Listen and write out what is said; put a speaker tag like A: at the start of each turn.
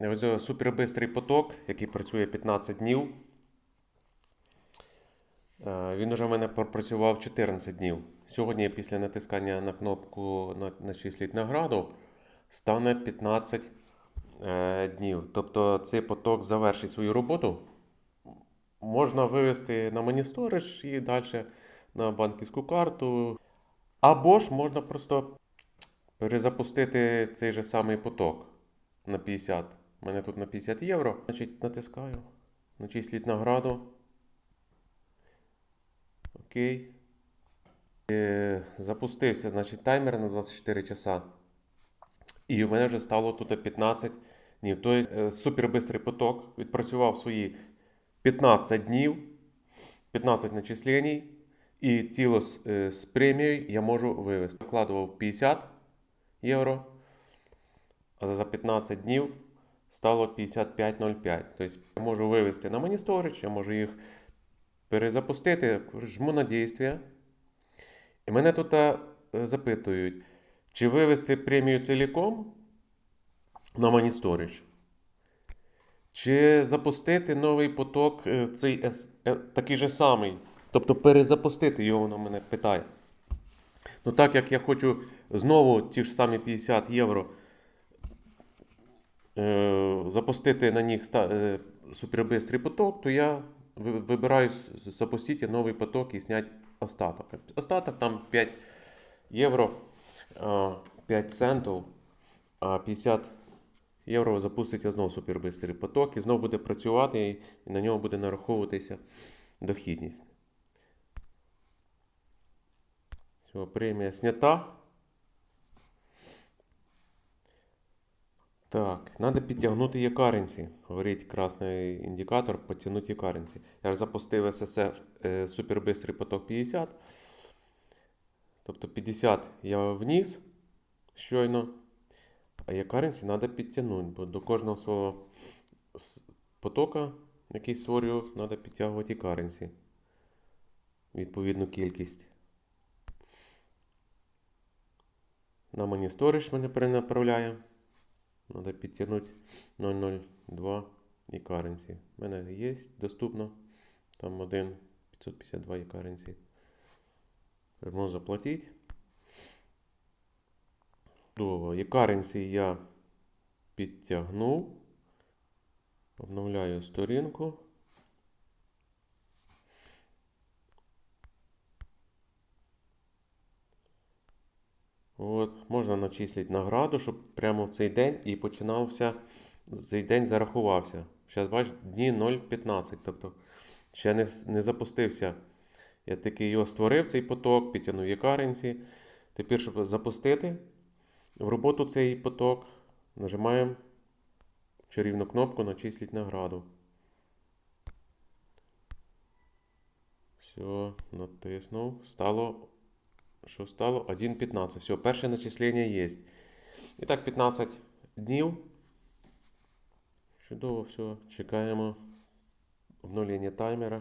A: о, супербистрий поток, який працює 15 днів. Е, Він уже в мене пропрацював 14 днів. Сьогодні, після натискання на кнопку на- начисліть награду, стане 15 е, днів. Тобто цей поток завершить свою роботу. Можна вивести на Money Storage і далі на банківську карту. Або ж можна просто перезапустити цей же самий поток на 50. У мене тут на 50 євро. Значить, натискаю. Начисліть награду. Окей. Е, запустився, значить, таймер на 24 часа. І у мене вже стало тут 15 днів. Тобто супербистрий поток відпрацював свої 15 днів, 15 начислений. І тіло з, е, з премією я можу вивести. Вкладував 50 євро, а за 15 днів стало 55,05. Тобто я можу вивести на Money Storage, я можу їх перезапустити, жму на дійствие. І мене тут е, запитують, чи вивести премію ціліком на Money Storage, чи запустити новий поток, е, цей е, такий же самий. Тобто перезапустити його, воно мене питає. Ну так як я хочу знову ті ж самі 50 євро запустити на них е, супербистрий поток, то я вибираю запустити новий поток і зняти остаток. Остаток там 5 євро, а, 5 центів, а 50 євро запуститься знову супербистрий поток і знову буде працювати, і- на нього буде нараховуватися дохідність. Премія снята. Так, треба підтягнути якаренці. Говорить красний індикатор, підтягнути якаренці. Я ж запустив СССР е, супербистрий поток 50. Тобто 50 я вніс щойно, а якаренці треба підтягнути, бо до кожного свого потока, який створюю, треба підтягувати якаренці. Відповідну кількість. На Money Storage мене перенаправляє. Треба підтягнути 002 і currency. У мене є доступно. Там один 552 і currency. Можна заплатити. Чудово. І currency я підтягнув. Обновляю сторінку. От, можна начислити награду, щоб прямо в цей день і починався, цей день зарахувався. Зараз бачиш, дні 0,15. Тобто ще не, не запустився. Я таки його створив, цей поток, підтягнув якаренці. Тепер, щоб запустити в роботу цей поток, нажимаємо чарівну кнопку Начисліть награду. Все, натиснув. Стало що стало? 1,15. Все, перше начислення є. І так, 15 днів. Чудово, все. Чекаємо обновлення таймера.